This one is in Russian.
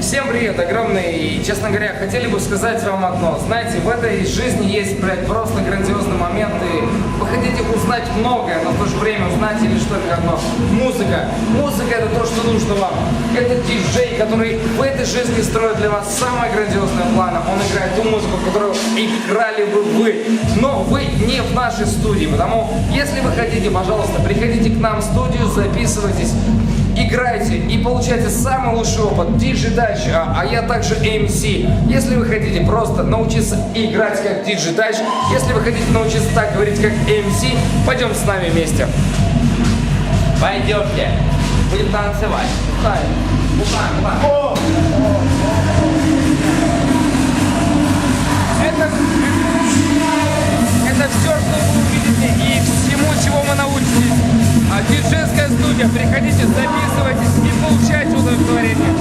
Всем привет огромный. И, честно говоря, хотели бы сказать вам одно. Знаете, в этой жизни есть, блядь, просто грандиозные моменты. Вы хотите узнать многое, но в то же время узнать лишь только одно. Музыка. Музыка это то, что нужно вам. Это диджей, который в этой жизни строит для вас самое грандиозное планы. Он играет ту музыку, которую играли бы вы. Но вы не в нашей студии. Потому, если вы хотите, пожалуйста, приходите к нам в студию, записывайтесь играйте и получайте самый лучший опыт диджитач, а, а я также MC. Если вы хотите просто научиться играть как диджитач, если вы хотите научиться так говорить как MC, пойдем с нами вместе. Пойдемте, будем танцевать. Ай, бухаем, бухаем. приходите, записывайтесь и получайте удовлетворение.